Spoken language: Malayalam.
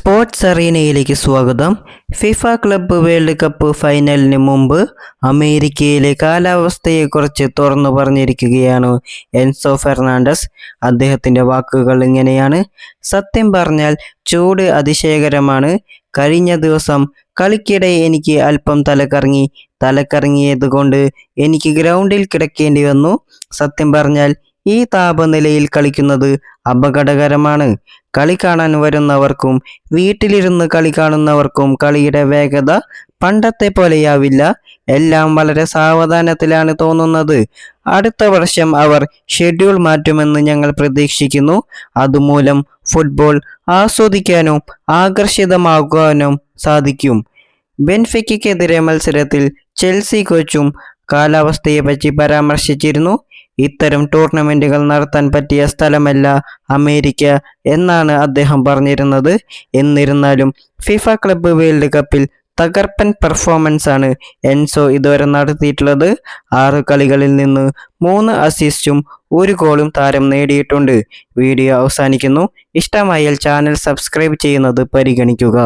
സ്പോർട്സ് അറീനയിലേക്ക് സ്വാഗതം. ഫിഫ ക്ലബ്ബ് വേൾഡ് കപ്പ് ഫൈനലിന് മുമ്പ് അമേരിക്കയിലെ കാലാവസ്ഥയെക്കുറിച്ച് തുറന്നു പറഞ്ഞിരിക്കുകയാണ് എൻസോ ഫെർണാണ്ടസ്. അദ്ദേഹത്തിന്റെ വാക്കുകൾ ഇങ്ങനെയാണ്. സത്യം പറഞ്ഞാൽ ചൂട് അതിശയകരമാണ്. കഴിഞ്ഞ ദിവസം കളിക്കിടെ എനിക്ക് അല്പം തലക്കറങ്ങി തലക്കറങ്ങിയത് കൊണ്ട് എനിക്ക് ഗ്രൗണ്ടിൽ കിടക്കേണ്ടി വന്നു. സത്യം പറഞ്ഞാൽ ഈ താപനിലയിൽ കളിക്കുന്നത് അപകടകരമാണ്. കളി കാണാൻ വരുന്നവർക്കും വീട്ടിലിരുന്ന് കളി കാണുന്നവർക്കും കളിയുടെ വേഗത പണ്ടത്തെ പോലെയാവില്ല. എല്ലാം വളരെ സാവധാനത്തിലാണ് തോന്നുന്നത്. അടുത്ത വർഷം അവർ ഷെഡ്യൂൾ മാറ്റുമെന്ന് ഞങ്ങൾ പ്രതീക്ഷിക്കുന്നു. അതുമൂലം ഫുട്ബോൾ ആസ്വദിക്കാനും ആകർഷിതമാകാനും സാധിക്കും. ബെൻഫിക്കെതിരെ മത്സരത്തിൽ ചെൽസി കോച്ചും കാലാവസ്ഥയെപ്പറ്റി പരാമർശിച്ചിരുന്നു. ഇത്തരം ടൂർണമെന്റുകൾ നടത്താൻ പറ്റിയ സ്ഥലമല്ല അമേരിക്ക എന്നാണ് അദ്ദേഹം പറഞ്ഞിരുന്നത്. എന്നിരുന്നാലും ഫിഫ ക്ലബ്ബ് വേൾഡ് കപ്പിൽ തകർപ്പൻ പെർഫോമൻസ് ആണ് എൻസോ ഇതുവരെ നടത്തിയിട്ടുള്ളത്. ആറ് കളികളിൽ നിന്ന് മൂന്ന് അസിസ്റ്റും ഒരു ഗോളും താരം നേടിയിട്ടുണ്ട്. വീഡിയോ അവസാനിക്കുന്നു. ഇഷ്ടമായാൽ ചാനൽ സബ്സ്ക്രൈബ് ചെയ്യുന്നത് പരിഗണിക്കുക.